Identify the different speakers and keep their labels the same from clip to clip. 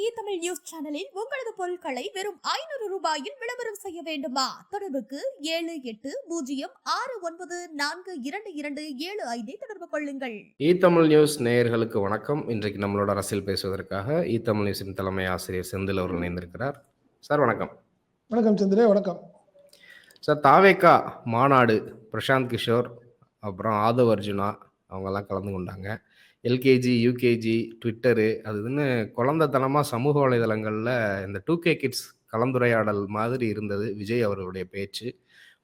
Speaker 1: இ Tamil news சேனலில் உங்களது பொருட்களை வெறும் ஐநூறு ரூபாயில் விளம்பரம் செய்ய வேண்டுமா? தொடர்புக்கு ஏழு எட்டு பூஜ்ஜியம் ஆறு ஒன்பது நான்கு இரண்டு இரண்டு ஏழு ஐந்தை தொடர்பு கொள்ளுங்கள்.
Speaker 2: இ தமிழ் நியூஸ் நேயர்களுக்கு வணக்கம். இன்றைக்கு நம்மளோட அரசியல் பேசுவதற்காக இ தமிழ் நியூஸின் தலைமை ஆசிரியர் செந்தில் அவர்கள் இணைந்திருக்கிறார். சார் வணக்கம்.
Speaker 3: வணக்கம் சந்திரே வணக்கம்.
Speaker 2: சார் தாவேக்கா மாநாடு பிரசாந்த் கிஷோர் அப்புறம் ஆதவ் அர்ஜுனா அவங்கெல்லாம் கலந்து கொண்டாங்க. எல்கேஜி யூகேஜி ட்விட்டரு அது இதுன்னு குழந்தைத்தனமாக சமூக வலைதளங்களில் இந்த டூ கே கிட்ஸ் கலந்துரையாடல் மாதிரி இருந்தது விஜய் அவர்களுடைய பேச்சு.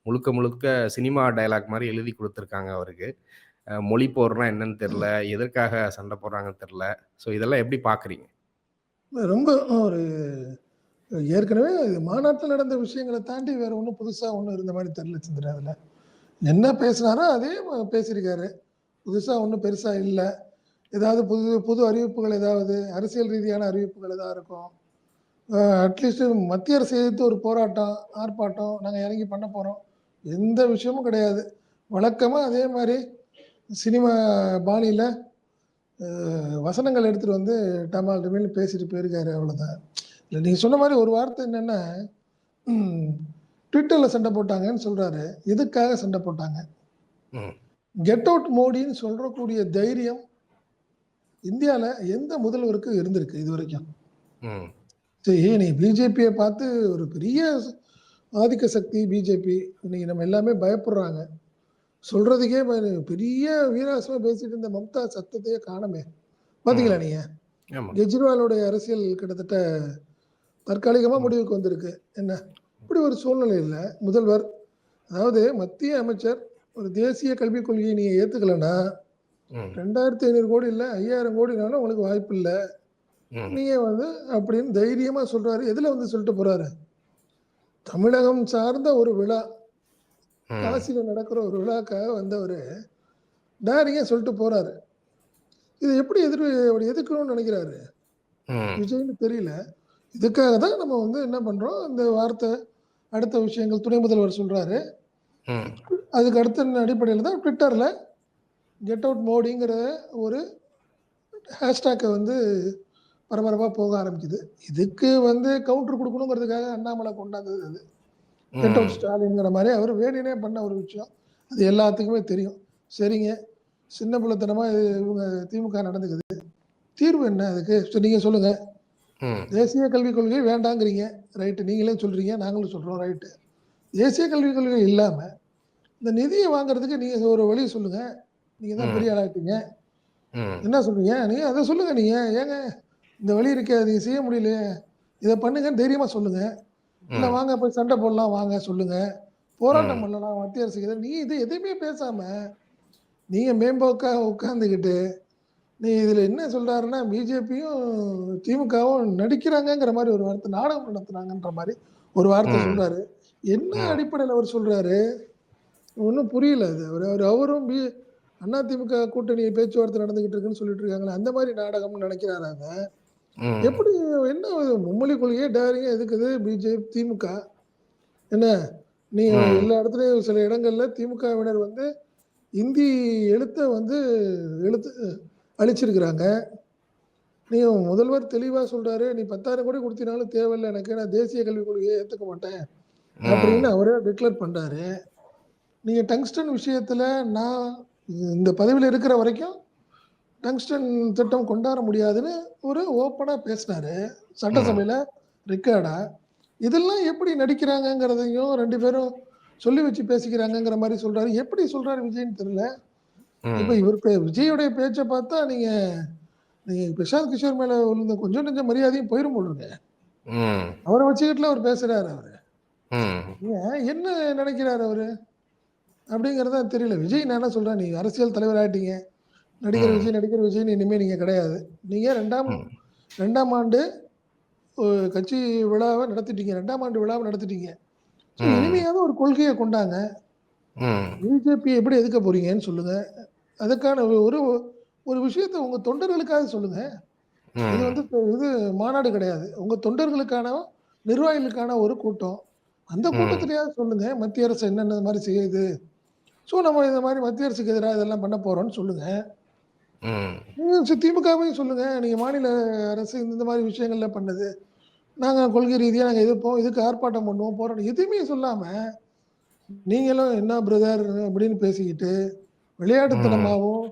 Speaker 2: முழுக்க முழுக்க சினிமா டயலாக் மாதிரி எழுதி கொடுத்துருக்காங்க அவருக்கு. மொழி போடுறா என்னன்னு தெரில எதற்காக சண்டை போடுறாங்கன்னு தெரில ஸோ இதெல்லாம் எப்படி பார்க்குறீங்க
Speaker 3: ரொம்ப ஒரு ஏற்கனவே மாநாட்டில் நடந்த விஷயங்களை தாண்டி வேற ஒன்றும் புதுசாக ஒன்றும் இருந்த மாதிரி தெரில சந்திரன் அதில். என்ன பேசினாரோ அதே பேசியிருக்காரு. புதுசாக ஒன்றும் பெருசாக இல்லை. ஏதாவது புது புது அறிவிப்புகள் ஏதாவது அரசியல் ரீதியான அறிவிப்புகள் ஏதாவது இருக்கும். அட்லீஸ்ட் மத்திய அரசு எதிர்த்து ஒரு போராட்டம் ஆர்ப்பாட்டம் நாங்கள் இறங்கி பண்ண போகிறோம் எந்த விஷயமும் கிடையாது. வழக்கமாக அதே மாதிரி சினிமா பாணியில் வசனங்கள் எடுத்துகிட்டு வந்து டமால் டமில்னு பேசிட்டு போயிருக்காரு அவ்வளோதான் இல்லை நீங்கள் சொன்ன மாதிரி ஒரு வார்த்தை என்னென்னா ட்விட்டரில் சண்டை போட்டாங்கன்னு சொல்கிறாரு எதுக்காக சண்டை போட்டாங்க? கெட் அவுட் மோடின்னு சொல்றக்கூடிய தைரியம் இந்தியாவில் எந்த முதல்வருக்கு இருந்திருக்கு இது வரைக்கும்? சரி நீ பிஜேபியை பார்த்து ஒரு பெரிய ஆதிக்க சக்தி பிஜேபி இன்னைக்கு நம்ம எல்லாமே பயப்படுறாங்க. சொல்றதுக்கே பெரிய வீராசமா பேசிட்டு இருந்த மம்தா சத்தத்தையே காணமே. பாத்தீங்களா நீங்க? கெஜ்ரிவாலோடைய அரசியல் கிட்டத்தட்ட தற்காலிகமா முடிவுக்கு வந்திருக்கு. என்ன? இப்படி ஒரு சூழ்நிலையில் முதல்வர் அதாவது மத்திய அமைச்சர் ஒரு தேசிய கல்விக் கொள்கையை நீங்க ஏத்துக்கலைன்னா ரெண்டாயிரத்தி ஐநூறு கோடி இல்லை ஐயாயிரம் கோடினாலும் உங்களுக்கு வாய்ப்பு இல்லை. நீங்க வந்து அப்படின்னு தைரியமா சொல்றாரு. எதுல வந்து சொல்லிட்டு போறாரு? தமிழகம் சார்ந்த ஒரு விழா. காசியில நடக்கிற ஒரு விழாக்காக வந்தவர் டேரிங்க சொல்லிட்டு போறாரு? இது எப்படி எதிர் அப்படி எதிர்க்கணும்னு நினைக்கிறாரு? விஜய்னு தெரியல. இதுக்காக தான் நம்ம வந்து என்ன பண்றோம்? இந்த வார்த்தை அடுத்த விஷயங்கள் துணை முதல்வர் சொல்றாரு. அதுக்கு அடுத்த அடிப்படையில் தான் ட்விட்டரில் கெட் அவுட் மோடிங்கிற ஒரு ஹேஷ்டேக்கை வந்து பரபரப்பாக போக ஆரம்பிக்குது. இதுக்கு வந்து கவுண்டர் கொடுக்கணுங்கிறதுக்காக அண்ணாமலை கொண்டாந்தது அது. கெட் அவுட் ஸ்டாலின்ங்கிற மாதிரி அவர் வேணுனே பண்ண ஒரு விஷயம். அது எல்லாத்துக்குமே தெரியும். சரிங்க. சின்ன பிள்ளைத்தனமாக இவங்க திமுக நடந்துக்குது. தீர்வு என்ன அதுக்கு? சரி நீங்கள் சொல்லுங்கள் தேசிய கல்விக் கொள்கை வேண்டாங்கிறீங்க. ரைட்டு நீங்களே சொல்கிறீங்க நாங்களும் சொல்கிறோம் ரைட்டு தேசிய கல்விக் கொள்கை இல்லாமல் இந்த நிதியை வாங்குறதுக்கு நீங்கள் ஒரு வழி சொல்லுங்கள் நீங்கள் தான். பெரிய ஆளாயிட்டீங்க. என்ன சொல்றீங்க? நீங்கள் அதை சொல்லுங்கள் நீங்கள் ஏங்க இந்த வழி இருக்கே நீங்கள் செய்ய முடியலையே. இதை பண்ணுங்கன்னு தைரியமாக சொல்லுங்கள் இல்லை வாங்க போய் சண்டை போடலாம் வாங்க சொல்லுங்கள் போராட்டம். பண்ணலாம் மத்திய அரசுக்கு. நீ இது எதையுமே பேசாமல் நீங்கள் மேம்போக்காக உட்காந்துக்கிட்டு நீ இதில் என்ன சொல்கிறாருன்னா பிஜேபியும் திமுகவும் நடிக்கிறாங்கங்கிற மாதிரி ஒரு வார்த்தை நாடகம் நடத்துனாங்கன்ற மாதிரி ஒரு வார்த்தை
Speaker 2: ம்.
Speaker 3: சொல்கிறாரு என்ன. அடிப்படையில் அவர் சொல்கிறாரு ஒன்றும் புரியல அது. அவர் அவர் அவரும் பி அதிமுக கூட்டணி பேச்சுவார்த்தை நடந்துகிட்டு இருக்குன்னு சொல்லிட்டு இருக்காங்களே அந்த மாதிரி நாடகம்னு நினைக்கிறாராங்க எப்படி என்ன மும்மொழி கொள்கையே டேரிங்க எதுக்குது? பிஜேபி திமுக. என்ன நீ. எல்லா இடத்துலயும் சில இடங்கள்ல திமுகவினர் வந்து இந்தி எழுத்தை வந்து எழுத்து அழிச்சிருக்கிறாங்க. நீ முதல்வர் தெளிவா சொல்றாரு நீ பத்தாயிரம் கோடி கொடுத்தினாலும் தேவையில்லை எனக்கு நான் தேசிய கல்விக் கொள்கையை ஏத்துக்க மாட்டேன் அப்படின்னு அவரே டிக்ளேர் பண்றாரு. நீங்க டங்ஸ்டன் விஷயத்துல நான் இந்த பதவியில் இருக்கிற வரைக்கும் டங்ஸ்டன் திட்டம் கொண்டாட முடியாதுன்னு ஒரு ஓப்பனா பேசினாரு. சட்டசபையில ரெக்கார்டா. இதெல்லாம் எப்படி நடிக்கிறாங்கங்கிறதையும் ரெண்டு பேரும் சொல்லி வச்சு பேசிக்கிறாங்கங்கிற மாதிரி சொல்றாரு. எப்படி சொல்றாரு விஜய்னு தெரியல. இப்ப இவர் பே- விஜயோடைய பேச்சை பார்த்தா நீங்க நீங்க பிரசாந்த் கிஷோர் மேல விழுந்த கொஞ்சம் நெஞ்ச மரியாதையும் போயிரும்
Speaker 2: ம்.
Speaker 3: அவரை வச்சுக்கிட்டுல அவர் பேசுறாரு அவரு. என்ன நினைக்கிறாரு அவரு? அப்படிங்கறதா தெரியல. விஜய் நான் என்ன சொல்றேன்? நீங்க அரசியல் தலைவர் ஆயிட்டீங்க. நடிகர். விஜய் நடிகர் விஜய்னு இனிமே நீங்க கிடையாது. நீங்க ரெண்டாம். ரெண்டாம் ஆண்டு கட்சி விழாவை நடத்திட்டீங்க. ரெண்டாம் ஆண்டு விழாவை நடத்திட்டீங்க. இனிமையாவது ஒரு கொள்கையை கொண்டாங்க. பிஜேபி எப்படி எதுக்க போறீங்கன்னு சொல்லுங்க. அதுக்கான ஒரு ஒரு விஷயத்தை உங்க தொண்டர்களுக்காக சொல்லுங்க. இது வந்து இது மாநாடு கிடையாது. உங்க தொண்டர்களுக்கான நிர்வாகிகளுக்கான ஒரு கூட்டம். அந்த. கூட்டத்திலேயாவது சொல்லுங்க. மத்திய அரசு என்னென்ன மாதிரி செய்யுது? ஸோ நம்ம இந்த மாதிரி மத்திய அரசுக்கு எதிராக இதெல்லாம் பண்ண போறோம்னு சொல்லுங்க
Speaker 2: ம்.
Speaker 3: நீங்க சி திமுகவையும் சொல்லுங்க. நீங்க மாநில அரசு இந்த மாரி விஷயங்கள்ல பண்ணுது. நாங்க கொள்கை ரீதியா நாங்க எதிர்ப்போம். இதுக்கு ஆர்ப்பாட்டம் பண்ணுவோம், போராட்டம் எதுவுமே சொல்லாம, நீங்களும் என்ன பிரதர் அப்படின்னு பேசிக்கிட்டு,
Speaker 2: ம்.
Speaker 3: விளையாட்டுத்தனமாவும்,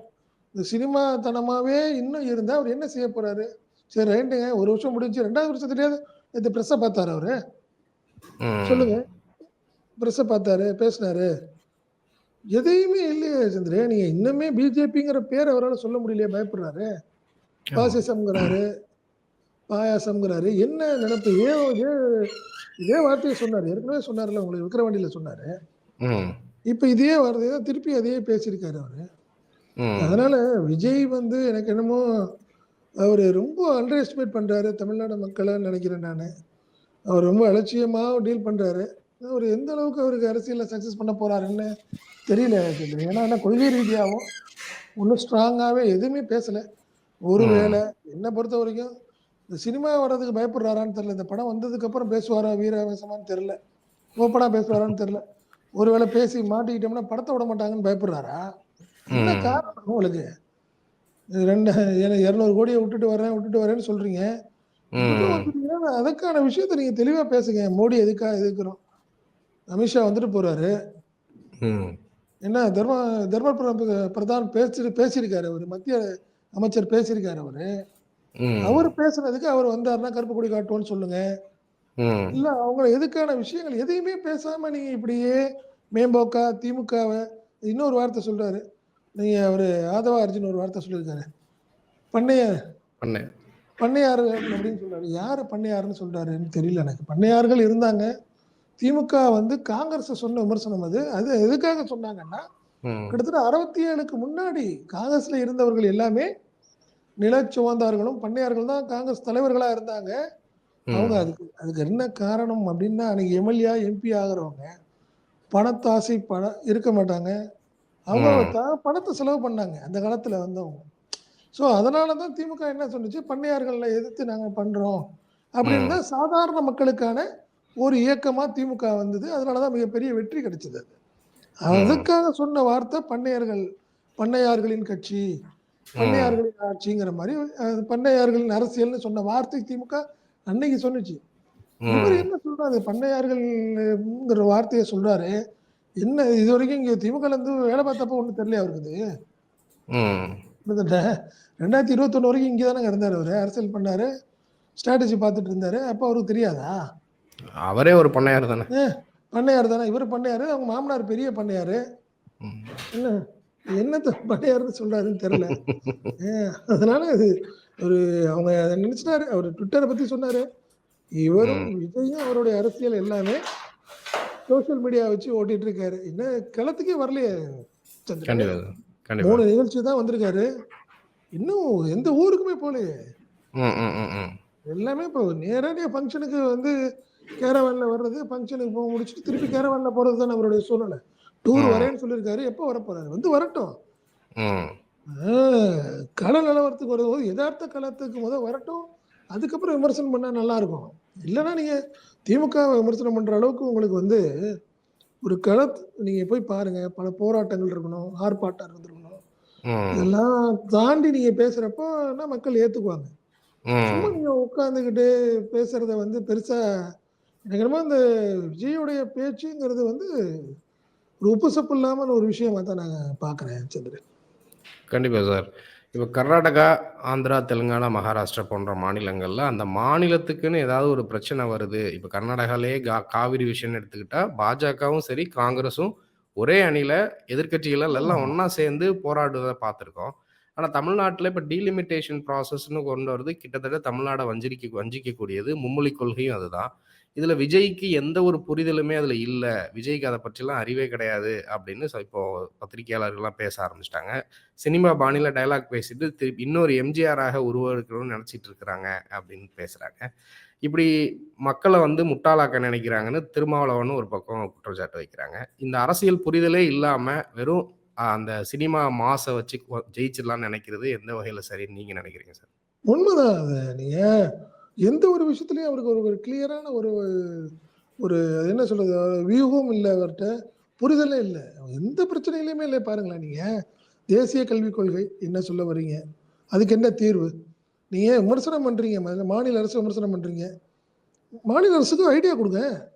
Speaker 3: இந்த சினிமா தனமாவே இன்னும் இருந்தா அவர் என்ன செய்ய போறாரு? சரி ரைட்டுங்க. 1 வருஷம் முடிஞ்சுச்சு. 2வது வருஷத்துலயாவது நேத்து பிரஸ்ஸ பார்த்தாரா அவரு? சொல்லுங்க. பிரஸ்ஸ பார்த்தாரு, பேசினாரு. எதையுமே இல்லையே சந்திரன். நீங்க இன்னுமே பிஜேபிங்கிற பேர அவரால சொல்ல முடியலையே பயப்படுறாரு. பாசிசம்ங்கிறாரு, பாயாசம்ங்கிறாரு. என்ன நெனப்பு? இதே இதே இதே வார்த்தைய சொன்னாரு. ஏற்கனவே சொன்னார்ல உங்களுக்கு விக்கிரவாண்டியில சொன்னாரு.
Speaker 2: ம்.
Speaker 3: இப்ப இதே வார்த்தைய தான் திருப்பி அதையே பேசியிருக்காரு அவரு. அதனால விஜய் வந்து எனக்கு என்னமோ அவரு ரொம்ப அண்டர் எஸ்டிமேட் பண்றாரு தமிழ்நாடு மக்கள நெனைக்கிறேன் நானு. அவர் ரொம்ப அலட்சியமா டீல் பண்றாரு. அவரு எந்த அளவுக்கு அவருக்கு அரசியல்ல சக்சஸ் பண்ண போறாருன்னு தெரியல. ஏன்னா என்ன கொள்கை ரீதியாவும் ஒண்ணும் ஸ்ட்ராங்காவே எதுவுமே பேசல. ஒருவேள. என்ன பொறுத்தவரைக்கும் இந்த சினிமா வர்றதுக்கு பயப்படுறாரான்னு தெரியல. இந்த படம் வந்ததுக்கு அப்புறம் பேசுவாரா வீராவேசமான்னு தெரியல. ஓப்பனா பேசுவாரான்னு தெரியல. ஒருவேள பேசி மாட்டிக்கிட்டோம்னா படத்த விட மாட்டாங்கன்னு பயப்படுறாரா? என்ன. காரணம் உங்களுக்கு? 2 ஏன்னா 200 கோடிய விட்டுட்டு வரேன், விட்டுட்டு வரேன்னு சொல்றீங்க. அதுக்கான விஷயத்த நீங்க தெளிவா பேசுங்க. மோடி எதுக்காக எதிர்க்கிறோம்? அமித்ஷா வந்துட்டு போறாரு. என்ன தர்ம தர்ம பிர பிரதான் பேசி பேசியிருக்காரு அவரு. மத்திய அமைச்சர் பேசியிருக்காரு அவரு. அவரு. பேசுனதுக்கு அவர் வந்தாருன்னா கருப்பு கொடி காட்டுவோம்ன்னு சொல்லுங்க. இல்ல அவங்க எதுக்கான விஷயங்கள் எதையுமே பேசாம நீங்க இப்படியே மேம்போக்கா திமுகவ இன்னொரு வார்த்தை சொல்றாரு. நீங்க அவரு ஆதவ அர்ஜுன் ஒரு வார்த்தை சொல்லியிருக்காரு. பண்ணையார்
Speaker 2: பண்ண
Speaker 3: பண்ணையார்கள் அப்படின்னு சொல்றாரு. யாரு பண்ணையார்ன்னு சொல்றாருன்னு தெரியல எனக்கு. பண்ணையார்கள் இருந்தாங்க. திமுக வந்து காங்கிரஸ சொன்ன விமர்சனம் அது. அது எதுக்காக சொன்னாங்கன்னா. கிட்டத்தட்ட 67க்கு முன்னாடி காங்கிரஸ்ல இருந்தவர்கள் எல்லாமே நிலச்சுவந்தார்களும், பண்ணையார்கள் தான் காங்கிரஸ் தலைவர்களா இருந்தாங்க. அவங்க. அதுக்கு அதுக்கு என்ன காரணம் அப்படின்னா, அன்னைக்கு எம்எல்ஏ, எம்பி ஆகுறவங்க பணத்தாசை பண இருக்க மாட்டாங்க. அவங்க
Speaker 2: ம்.
Speaker 3: த பணத்த செலவு பண்ணாங்க. அந்த காலத்துல வந்தவங்க. ஸோ அதனால தான் திமுக என்ன சொன்னுச்சு, பண்ணையார்கள எதிர்த்து நாங்க பண்றோம். அப்படின்னு. தான் சாதாரண மக்களுக்கான ஒரு இயக்கமா திமுக வந்தது. அதனால தான் மிகப்பெரிய வெற்றி கிடைச்சது. அதுக்காக சொன்ன வார்த்தை பண்ணையர்கள் பண்ணையார்களின் கட்சி. பண்ணையார்களின் ஆட்சிங்கிற அ பண்ணையார்களின் அரசியல்னு சொன்ன வார்த்தை திமுக அன்னைக்கு சொன்னுச்சு. இவரு. என்ன சொல்றாரு பண்ணையார்கள்ங்கிற வார்த்தைய சொல்றாரு. என்ன இதுவரைக்கும் இங்க திமுகல இருந்து வேலை பார்த்தப்போ ஒண்ணும் தெரியலையா அவருக்கு இது? கிட்டத்தட்ட 2021 வரைக்கும் இங்க தானங்க இருந்தாரு அவரு. அரசியல் பண்ணாரு. ஸ்ட்ராட்டஜி பார்த்துட்டு இருந்தாரு. அப்ப அவருக்கு தெரியாதா?
Speaker 2: அவரே ஒரு பண்ணையார் தானே.
Speaker 3: பண்ணையார் தானே. இவரு பண்ணையாரு. அவங்க மாமனார் பெரிய பண்ணையாரு. என்ன என்னத்த பண்ணையாருன்னு சொல்றாருன்னு தெரியல. அதனால அது ஒரு அவங்க அத நினைச்சுட்டாரு. அவரு ட்விட்டர பத்தி சொன்னாரு. இவரும். விஜயும் அவருடைய அரசியல் எல்லாமே சோசியல் மீடியா வச்சு ஓட்டிட்டு இருக்காரு. என்ன களத்துக்கே வரலையே. 3 நிகழ்ச்சி தான் வந்திருக்காரு. இன்னும் எந்த ஊருக்குமே போலயே.
Speaker 2: ம். ம். ம். ம்.
Speaker 3: எல்லாமே இப்போ நேரடியா ஃபங்ஷனுக்கு வந்து கேரவான்ல வர்றது, ஃபங்ஷனுக்கு போ முடிச்சுட்டு திருப்பி கேரவான்ல போறது தானே அவருடைய சூழ்நிலை. டூர். வரேன்னு சொல்லியிருக்காரு. எப்போ வரப்போறாரு? வந்து வரட்டும். கள நிலவரத்துக்கு வரும்போது எதார்த்த களத்துக்கு மொத வரட்டும். அதுக்கப்புறம் விமர்சனம் பண்ணா நல்லா இருக்கும். இல்லன்னா நீங்க திமுகவ விமர்சனம் பண்ற அளவுக்கு உங்களுக்கு வந்து ஒரு களத் நீங்க போய் பாருங்க. பல போராட்டங்கள் இருக்கணும். ஆர்ப்பாட்டம் இருந்திருக்கணும். இதெல்லாம் தாண்டி நீங்க பேசுறப்போனா மக்கள் ஏத்துக்குவாங்க. சும்மா
Speaker 2: ம்.
Speaker 3: நீங்க உட்காந்துக்கிட்டு பேசுறத வந்து பெருசா எனக்கு என்னமோ இந்த விஜயுடைய பேச்சுங்கிறது வந்து ஒரு உப்பு சப்பு இல்லாம ஒரு விஷயமா தான் நாங்க பார்க்குறேன் சந்திரன்.
Speaker 2: கண்டிப்பா சார். இப்ப கர்நாடகா, ஆந்திரா, தெலுங்கானா, மகாராஷ்டிரா போன்ற மாநிலங்கள்ல அந்த மாநிலத்துக்குன்னு ஏதாவது ஒரு பிரச்சனை வருது. இப்ப கர்நாடகாலயே கா காவிரி விஷயம்னு எடுத்துக்கிட்டா, பாஜகவும் சரி, காங்கிரஸும் ஒரே அணியில எதிர்க்கட்சிகள் எல்லாம். ஒண்ணா சேர்ந்து போராடுவத பார்த்துருக்கோம். ஆனா தமிழ்நாட்டுல இப்ப டீலிமிட்டேஷன் ப்ராசஸ்ன்னு கொண்டு வரது கிட்டத்தட்ட தமிழ்நாட வஞ்சிரிக்க வஞ்சிக்கக்கூடியது. மும்மொழி கொள்கையும் அதுதான். இதுல விஜய்க்கு எந்த ஒரு புரிதலுமே அதுல இல்ல. விஜய்க்கு அதை பற்றிலாம் அறிவே கிடையாது அப்படின்னு இப்போ பத்திரிகையாளர்கள்லாம் பேச ஆரம்பிச்சிட்டாங்க சினிமா பாணியில டயலாக் பேசிட்டு திருப்பி இன்னொரு எம்ஜிஆராக உருவாக்கணும்னு நினைச்சிட்டு இருக்கிறாங்க அப்படின்னு பேசுறாங்க. இப்படி மக்களை வந்து முட்டாளாக்க நினைக்கிறாங்கன்னு திருமாவளவன் ஒரு பக்கம் குற்றச்சாட்டு வைக்கிறாங்க. இந்த அரசியல் புரிதலே இல்லாம வெறும் அந்த சினிமா மாசை வச்சு ஜெயிச்சிடலாம்னு நினைக்கிறது எந்த வகையில சரின்னு நீங்க நினைக்கிறீங்க சார்?
Speaker 3: உண்மைதான் நீங்க எந்த ஒரு விஷயத்திலயும் அவருக்கு ஒரு ஒரு கிளியரான ஒரு ஒரு என்ன சொல்றது? வியூகம் இல்ல அவர்ட்ட. புரிதலே இல்ல. எந்த பிரச்சனையிலயுமே இல்ல. பாருங்களேன் நீங்க. தேசிய கல்விக் கொள்கை என்ன சொல்ல வர்றீங்க? அதுக்கு என்ன தீர்வு? நீங்க விமர்சனம் பண்றீங்க? மா- மாநில அரசு விமர்சனம் பண்றீங்க. மாநில அரசுக்கு ஐடியா கொடுங்க.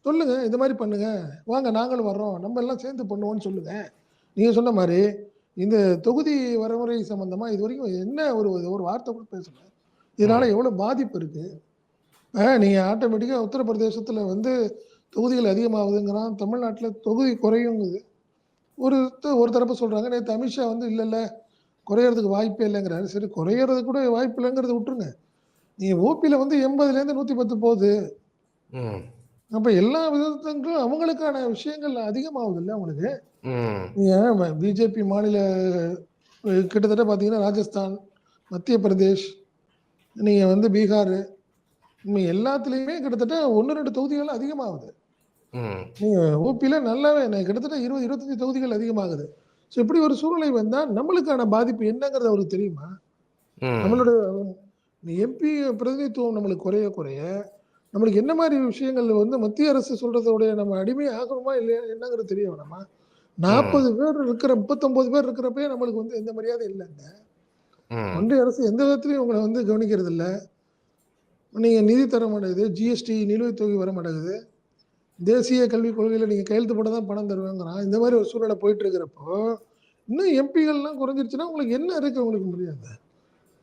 Speaker 3: சொல்லுங்க. இந்த மாதிரி பண்ணுங்க. வாங்க நாங்களும் வர்றோம். நம்ம எல்லாம் சேர்ந்து பண்ணுவோம்னு சொல்லுங்க. நீங்க சொன்ன மாதிரி இந்த தொகுதி வரமுறை சம்பந்தமா இது வரைக்கும் என்ன ஒரு ஒரு வார்த்தை கூட பேசல. இதனால எவ்வளவு பாதிப்பு இருக்கு? ஆஹ் நீங்க ஆட்டோமேட்டிக்கா உத்தரப்பிரதேசத்துல வந்து தொகுதிகள் அதிகமாகுதுங்கிறான். தமிழ்நாட்டுல தொகுதி குறையுங்குது. ஒரு ஒரு தரப்பு சொல்றாங்க நேற்று அமித்ஷா வந்து இல்ல இல்ல குறையறதுக்கு வாய்ப்பே இல்லைங்கிறாரு. சரி குறையறதுக்கு கூட வாய்ப்பு இல்லைங்கிறத விட்டுருங்க. நீங்க ஓபியில வந்து எண்பதுல இருந்து நூத்தி பத்து போகுது அப்ப எல்லா விதத்துக்கும் அவங்களுக்கான விஷயங்கள் அதிகமாகுது இல்லை அவங்களுக்கு.
Speaker 2: ம்.
Speaker 3: நீங்க பிஜேபி மாநில கிட்டத்தட்ட பார்த்தீங்கன்னா ராஜஸ்தான் மத்திய பிரதேஷ் நீங்க வந்து பீகார் எல்லாத்துலேயுமே கிட்டத்தட்ட ஒன்று ரெண்டு தொகுதிகள் அதிகமாகுது.
Speaker 2: ம்.
Speaker 3: நீங்க ஓபியில நல்லாவே கிட்டத்தட்ட இருபது இருபத்தஞ்சு தொகுதிகள் அதிகமாகுது. ஸோ இப்படி ஒரு சூழ்நிலை வந்தா நம்மளுக்கான பாதிப்பு என்னங்கிறது அவருக்கு தெரியுமா? நம்மளோட எம்பி பிரதிநிதித்துவம் நம்மளுக்கு குறைய குறைய நம்மளுக்கு என்ன மாதிரி விஷயங்கள் வந்து மத்திய அரசு சொல்றதோடைய நம்ம அடிமை ஆகணுமா இல்லையா என்னங்கிறது தெரிய வேணாமா? நாற்பது பேர் இருக்கிற முப்பத்தொன்பது பேர் இருக்கிறப்பே நம்மளுக்கு வந்து எந்த மரியாதை இல்லைங்க. ஒன்றிய அரசு எந்த விதத்துலையும் உங்களை வந்து கவனிக்கிறது இல்லை நீங்க நிதி தர மாட்டேங்குது ஜிஎஸ்டி நிலுவைத் தொகை வர மாட்டேங்குது. தேசிய கல்விக் கொள்கையில நீங்க கையெழுத்து போட தான் பணம் தருவாங்கிறான். இந்த மாதிரி ஒரு சூழ்நிலை போயிட்டு இருக்கிறப்போ இன்னும் எம்பிகள்லாம் குறைஞ்சிருச்சுன்னா உங்களுக்கு என்ன இருக்கு உங்களுக்கு முடியாது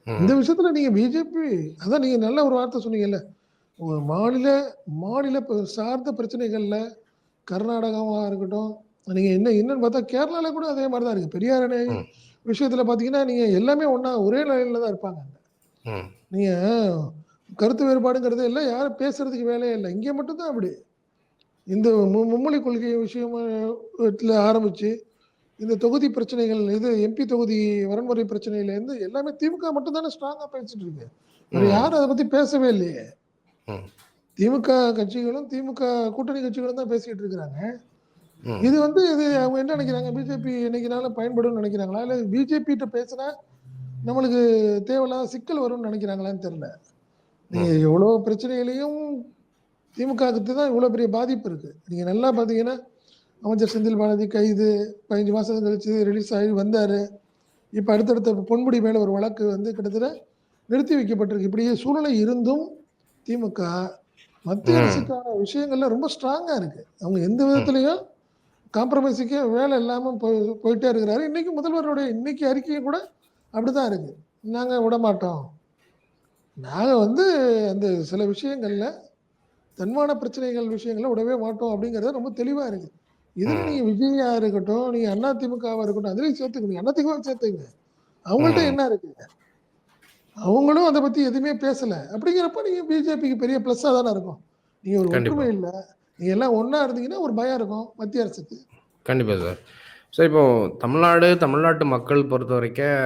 Speaker 3: இந்த விஷயத்துல நீங்க பிஜேபி அதான் நீங்க நல்ல ஒரு வார்த்தை சொன்னீங்கல்ல. ஒரு மாநில மாநில சார்ந்த பிரச்சனைகள்ல கர்நாடகாவா இருக்கட்டும் நீங்க என்ன என்னன்னு பார்த்தா கேரளால கூட அதே மாதிரி தான் இருக்கு. பெரியார். விஷயத்துல பாத்தீங்கன்னா நீங்க எல்லாமே ஒண்ணா ஒரே லைன்ல தான் இருப்பாங்க நீங்க கருத்து வேறுபாடுங்கிறது இல்லை யாரும் பேசுறதுக்கு வேலையே இல்லை இங்கே மட்டும்தான் அப்படி இந்த மும்மொழி கொள்கை விஷயத்துல ஆரம்பிச்சு இந்த தொகுதி பிரச்சனைகள் இது எம்பி தொகுதி வரன்முறை பிரச்சனையில இருந்து எல்லாமே திமுக மட்டும் தானே ஸ்ட்ராங்கா பேசிட்டு இருக்கு. யாரும் அதை பத்தி பேசவே இல்லையே. திமுக கட்சிகளும் திமுக கூட்டணி கட்சிகளும் தான் பேசிட்டு இருக்கிறாங்க. இது வந்து இது அவங்க என்ன நினைக்கிறாங்க? பிஜேபி என்னைக்குனாலும் பயன்படும் நினைக்கிறாங்களா? இல்ல பிஜேபி கிட்ட பேசினா நம்மளுக்கு தேவையில்லாத சிக்கல் வரும்னு நினைக்கிறாங்களான்னு தெரியல. நீங்க எவ்வளவு பிரச்சனைகளையும் திமுகவுக்கு தான் இவ்வளவு பெரிய பாதிப்பு இருக்கு. நீங்க நல்லா பாத்தீங்கன்னா அமைச்சர் செந்தில் பாலாஜி கைது பதினஞ்சு மாசம் கழிச்சு ரிலீஸ் ஆகி வந்தாரு. இப்ப அடுத்தடுத்த பொன்முடி மேல ஒரு வழக்கு வந்து கிட்டத்தட்ட நிறுத்தி வைக்கப்பட்டிருக்கு. இப்படியே சூழ்நிலை இருந்தும் திமுக மத்திய. அரசுக்கான விஷயங்கள்ல ரொம்ப ஸ்ட்ராங்கா இருக்கு. அவங்க எந்த விதத்துலயும் காம்ப்ரமைஸுக்கே வேலை இல்லாம போய் போயிட்டே இருக்கிறாரு. இன்னைக்கு முதல்வருடைய இன்னைக்கு அறிக்கையும் கூட அப்படிதான் இருக்கு. நாங்க விட மாட்டோம் நாங்க வந்து அந்த சில விஷயங்கள்ல தன்மான பிரச்சனைகள் விஷயங்களை விடவே மாட்டோம் அப்படிங்கறது ரொம்ப தெளிவா இருக்கு. இதுல
Speaker 2: ம்.
Speaker 3: நீங்க விஜயா இருக்கட்டும் நீங்க அண்ணா திமுகவா இருக்கட்டும் அதுலயும் சேர்த்துக்கணும். அண்ணா திமுக சேர்த்துங்க. அவங்கள்ட்ட. என்ன இருக்கு? அவங்களும் அதை பத்தி எதுவுமே பேசல. அப்படிங்கிறப்ப நீங்க பிஜேபிக்கு பெரிய பிளஸ்ஸா தானே இருக்கும். நீங்க ஒரு. ஒற்றுமை இல்ல. நீங்க எல்லாம் ஒன்றா இருந்தீங்கன்னா ஒரு பயம் இருக்கும் மத்திய அரசுக்கு.
Speaker 2: கண்டிப்பாக சார். சார் இப்போ தமிழ்நாடு தமிழ்நாட்டு மக்கள் பொறுத்த வரைக்கும்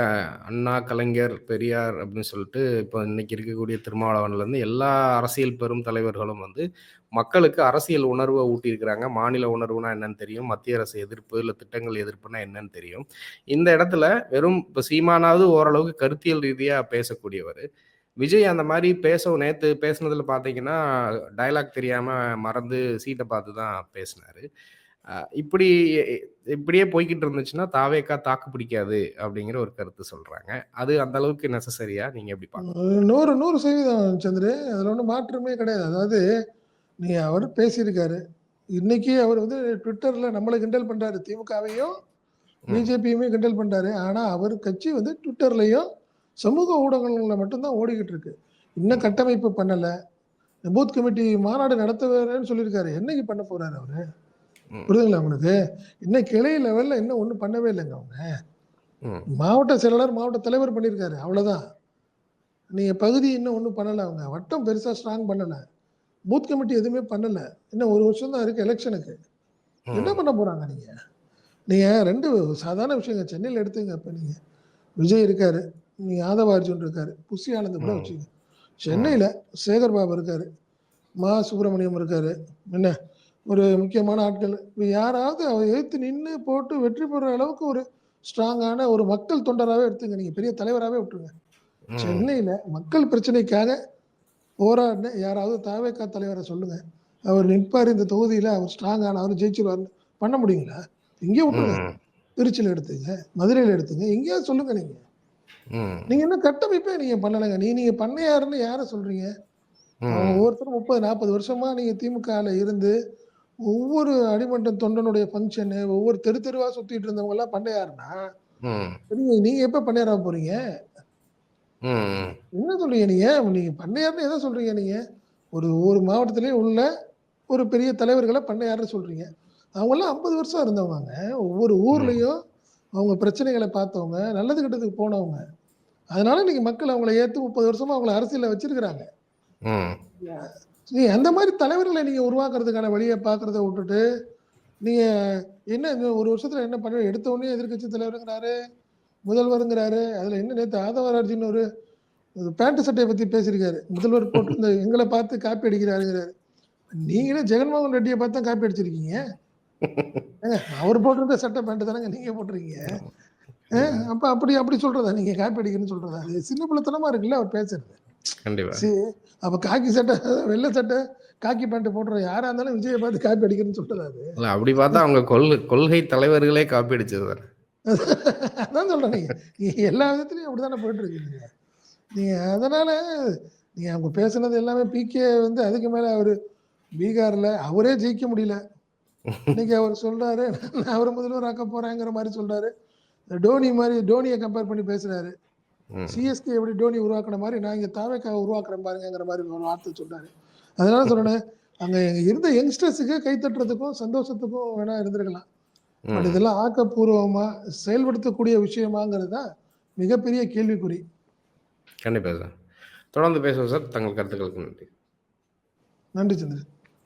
Speaker 2: அண்ணா கலைஞர் பெரியார் அப்படின்னு சொல்லிட்டு இப்போ இன்னைக்கு இருக்கக்கூடிய திருமாவளவன்லேருந்து எல்லா அரசியல் பெரும் தலைவர்களும் வந்து மக்களுக்கு அரசியல் உணர்வை ஊட்டியிருக்கிறாங்க. மாநில உணர்வுனா என்னன்னு தெரியும் மத்திய அரசு எதிர்ப்பு இல்லை திட்டங்கள் எதிர்ப்புனா என்னன்னு தெரியும். இந்த இடத்துல வெறும் இப்போ சீமானாவது ஓரளவுக்கு கருத்தியல் ரீதியாக பேசக்கூடியவர் விஜய் அந்த மாதிரி பேச நேற்று பேசுனதுல பார்த்தீங்கன்னா டயலாக் தெரியாமல் மறந்து சீட்டை பார்த்து தான் பேசினாரு. இப்படி இப்படியே போய்கிட்டு இருந்துச்சுன்னா தாவேக்கா தாக்கு பிடிக்காது அப்படிங்கிற ஒரு கருத்து சொல்றாங்க. அது அந்த அளவுக்கு நெசசரியா நீங்க எப்படி பாக்குறீங்க
Speaker 3: நூறு நூறு சதவீதம் சந்திரு. அதுல ஒன்றும் மாற்றமே கிடையாது. அதாவது நீ அவர் பேசியிருக்காரு. இன்னைக்கு அவர் வந்து ட்விட்டர்ல நம்மளை கிண்டல் பண்றாரு. திமுகவையும். பிஜேபியுமே கிண்டல் பண்றாரு. ஆனா அவர் கட்சி வந்து ட்விட்டர்லயும் சமூக ஊடகங்கள்ல மட்டும்தான் ஓடிக்கிட்டு இருக்கு இன்னும் கட்டமைப்பு பண்ணல. பூத் கமிட்டி மாநாடு நடத்துவாருன்னு சொல்லியிருக்காரு. என்னைக்கு பண்ண போறாரு அவரு. புரியுதுங்களா உங்களுக்கு? இன்னும் கிளை லெவல்ல இன்னும் ஒண்ணும் பண்ணவே இல்லைங்க அவங்க. மாவட்ட செயலாளர் மாவட்ட தலைவர் பண்ணியிருக்காரு. அவ்வளவுதான். நீங்க பகுதி இன்னும் ஒன்றும் பண்ணல அவங்க. வட்டம் பெருசா ஸ்ட்ராங் பண்ணல. பூத் கமிட்டி எதுவுமே பண்ணல. இன்னும் ஒரு வருஷம் தான் இருக்கு எலெக்ஷனுக்கு என்ன பண்ண போறாங்க நீங்க? நீங்க ரெண்டு சாதாரண விஷயங்க. சென்னையில் எடுத்துங்க இப்ப நீங்க. விஜய் இருக்காரு. நீங்க ஆதவ அர்ஜுன் இருக்காரு புசி ஆனந்த் கூட
Speaker 2: ம்.
Speaker 3: வச்சுங்க சென்னையில சேகர் பாபு இருக்காரு. மா சுப்பிரமணியம் இருக்காரு. என்ன? ஒரு முக்கியமான ஆட்கள். இப்ப யாராவது அவர் எதிர்த்து நின்று போட்டு வெற்றி பெற அளவுக்கு ஒரு ஸ்ட்ராங்கான ஒரு மக்கள் தொண்டராகவே எடுத்துங்க. நீங்க பெரிய தலைவராகவே விட்டுருங்க. சென்னையில மக்கள் பிரச்சனைக்காக போராடின யாராவது தாவேக்கா தலைவரை சொல்லுங்க. அவர் நிற்பார் இந்த தொகுதியில அவர் ஸ்ட்ராங்கான அவர் ஜெயிச்சிருவார் பண்ண முடியுங்களா? இங்கே விட்டுருங்க. திருச்சியில் எடுத்துங்க மதுரையில் எடுத்துங்க. எங்கேயாவது சொல்லுங்க நீங்க.
Speaker 2: ம்
Speaker 3: நீங்க என்ன கட்டமைப்பே நீங்க பண்ணலைங்க. நீ நீங்க பண்ணையாருன்னு யாரை சொல்றீங்க? அவங்க ஒவ்வொருத்தரும் முப்பது நாற்பது வருஷமா நீங்க திமுகல இருந்து ஒவ்வொரு அடிமட்ட தொண்டனுடைய ஃபங்க்ஷனு ஒவ்வொரு தெரு தெருவா சுத்திட்டு இருந்தவங்க எல்லாம் பண்ணையாருன்னா நீங்க நீங்க எப்ப பண்ணையாரா போறீங்க? என்ன சொல்றீங்க நீங்க? நீங்க பண்ணையார்னு எதை சொல்றீங்க நீங்க? ஒரு ஒவ்வொரு மாவட்டத்திலயும் உள்ள ஒரு பெரிய தலைவர்களை பண்ணையார்னு சொல்றீங்க. அவங்கெல்லாம் ஐம்பது வருஷம் இருந்தவங்க. ஒவ்வொரு ஊர்லயும் அவங்க பிரச்சனைகளை பார்த்தவங்க நல்லது கெட்டதுக்கு போனவங்க. அதனால இன்னைக்கு மக்கள் அவங்கள ஏத்து முப்பது வருஷமா அவங்கள அரசியல்ல வச்சிருக்கிறாங்க. நீ அந்த மாதிரி தலைவர்களை நீங்க உருவாக்குறதுக்கான வழியை பார்க்கறத விட்டுட்டு நீங்க என்ன ஒரு வருஷத்துல என்ன பண்ண எடுத்த உடனே எதிர்க்கட்சி தலைவருங்கிறாரு முதல்வருங்கிறாரு அதுல என்ன நேத்து ஆதவராஜின்னு ஒரு பேண்ட் சட்டையை பத்தி பேசியிருக்காரு. முதல்வர் போட்டு இந்த எங்களை பார்த்து காப்பி அடிக்கிறாருங்கிறாரு. நீங்களே ஜெகன்மோகன் ரெட்டியை பார்த்து தான் காப்பி அடிச்சிருக்கீங்க. அவர் போட்டிருந்த சட்டை பேண்ட் தானங்க நீங்க போட்டிருக்கீங்க? அப்ப அப்படி அப்படி சொல்றதா? நீங்க காப்பி அடிக்கிறேன்னு சொல்றதா? அது சின்ன பிள்ளைத்தனமா இருக்குல்ல அவர் பேசுறது. அப்ப காக்கி சட்டை வெள்ளை சட்டை காக்கி பேண்ட் போடுற யாரா இருந்தாலும் விஜயை பார்த்து காப்பி அடிக்கிறேன்னு சொல்றது அது?
Speaker 2: அப்படி பார்த்தா அவங்க கொள்கை கொள்கை தலைவர்களே காப்பி அடிச்சது தானே.
Speaker 3: அதான் சொல்றேன் நீங்க. எல்லா விதத்துலயும் அப்படித்தானே போயிட்டு இருக்கீங்க நீங்க அதனால நீங்க அவங்க பேசுனது எல்லாமே பிகே வந்து அதுக்கு மேல அவரு பீகார்ல அவரே ஜெயிக்க முடியல. இன்னைக்கு அவர் சொல்றாரு அவர் முதல்வர் ஆக்க போறேங்கிற மாதிரி சொல்றாரு. டோனி மாதிரி டோனியை கம்பேர் பண்ணி பேசுறாரு. சிஎஸ்கே எப்படி டோனி உருவாக்குன மாதிரி நான் இங்க தாவேக்காவை உருவாக்குறேன் பாருங்கிற மாதிரி ஒரு வார்த்தை சொல்றாரு. அதனால சொல்றேன் அங்க இருந்த யங்ஸ்டர்ஸுக்கு கை தட்டுறதுக்கும் சந்தோஷத்துக்கும் வேணா இருந்திருக்கலாம். பட் இதெல்லாம் ஆக்கப்பூர்வமா செயல்படுத்தக்கூடிய விஷயமாங்கிறது தான் மிகப்பெரிய கேள்விக்குறி.
Speaker 2: கண்டிப்பா சார். தொடர்ந்து பேசுவோம் சார். தங்கள் கருத்துக்களுக்கு நன்றி.
Speaker 3: நன்றி சந்திரன்.